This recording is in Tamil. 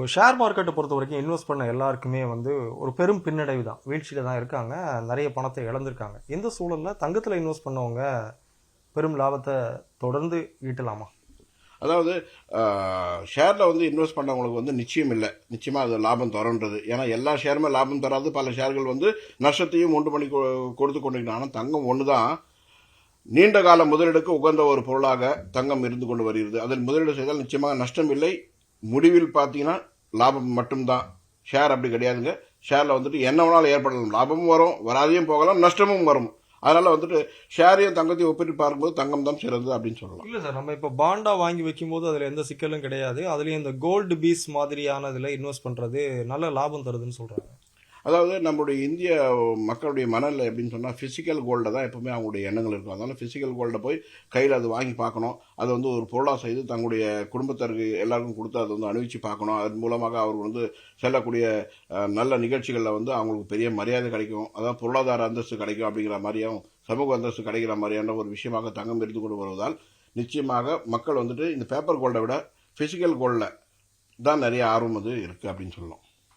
இப்போ ஷேர் மார்க்கெட்டை பொறுத்த வரைக்கும் இன்வெஸ்ட் பண்ண எல்லாருக்குமே வந்து ஒரு பெரும் பின்னடைவு தான். வீழ்ச்சியில் தான் இருக்காங்க. நிறைய பணத்தை இழந்திருக்காங்க. இந்த சூழலில் தங்கத்தில் இன்வெஸ்ட் பண்ணவங்க பெரும் லாபத்தை தொடர்ந்து ஈட்டலாமா? அதாவது ஷேரில் வந்து இன்வெஸ்ட் பண்ணவங்களுக்கு வந்து நிச்சயம் இல்லை. நிச்சயமாக அது லாபம் தரன்றது ஏன்னா எல்லா ஷேருமே லாபம் தராது. பல ஷேர்கள் வந்து நஷ்டத்தையும் உண்டு பண்ணி கொடுத்து கொண்டிருக்கணும் ஆனால் தங்கம் ஒன்று தான் நீண்ட கால முதலீடுக்கு உகந்த ஒரு பொருளாக தங்கம் இருந்து கொண்டு வருகிறது. அதில் முதலீடு செய்தால் நிச்சயமாக நஷ்டம் இல்லை. முடிவில் பார்த்தீங்கன்னா லாபம் மட்டும்தான். ஷேர் அப்படி கிடையாதுங்க. ஷேரில் வந்துட்டு என்ன வேணாலும் ஏற்படலாம். லாபமும் வரும் வராதையும் போகலாம் நஷ்டமும் வரும். அதனால் வந்துட்டு ஷேரையும் தங்கத்தையும் ஒப்பிட்டு பார்க்கும்போது தங்கம் தான் சிறந்தது அப்படின்னு சொல்லலாம். இல்லை சார் நம்ம இப்போ பாண்டா வாங்கி வைக்கும்போது அதில் எந்த சிக்கலும் கிடையாது. அதுலேயும் இந்த கோல்டு பீஸ் மாதிரியான இதில் இன்வெஸ்ட் பண்ணுறது நல்ல லாபம் தருதுன்னு சொல்கிறாங்க அதாவது நம்மளுடைய இந்திய மக்களுடைய மனநிலை அப்படின்னு சொன்னால் ஃபிசிக்கல் கோல்டை தான் எப்பவுமே அவங்களுடைய எண்ணங்கள் இருக்கும். அதனால் ஃபிசிக்கல் கோல்டை போய் கையில் அது வாங்கி பார்க்கணும். அது வந்து ஒரு பொருளாக செய்து தங்களுடைய குடும்பத்தருக்கு எல்லாருக்கும் கொடுத்து அதை வந்து அணிவிச்சு பார்க்கணும். அதன் மூலமாக அவர்கள் வந்து செல்லக்கூடிய நல்ல நிகழ்ச்சிகளில் வந்து அவங்களுக்கு பெரிய மரியாதை கிடைக்கும். அதாவது பொருளாதார அந்தஸ்து கிடைக்கும் அப்படிங்கிற மாதிரியும் சமூக அந்தஸ்து கிடைக்கிற மாதிரியான ஒரு விஷயமாக தங்கம் இருந்து கொண்டு வருவதால் நிச்சயமாக மக்கள் வந்துட்டு இந்த பேப்பர் கோல்டை விட ஃபிசிக்கல் கோல்டில் தான் நிறைய ஆர்வம் வந்து இருக்குது அப்படின்னு சொல்லலாம்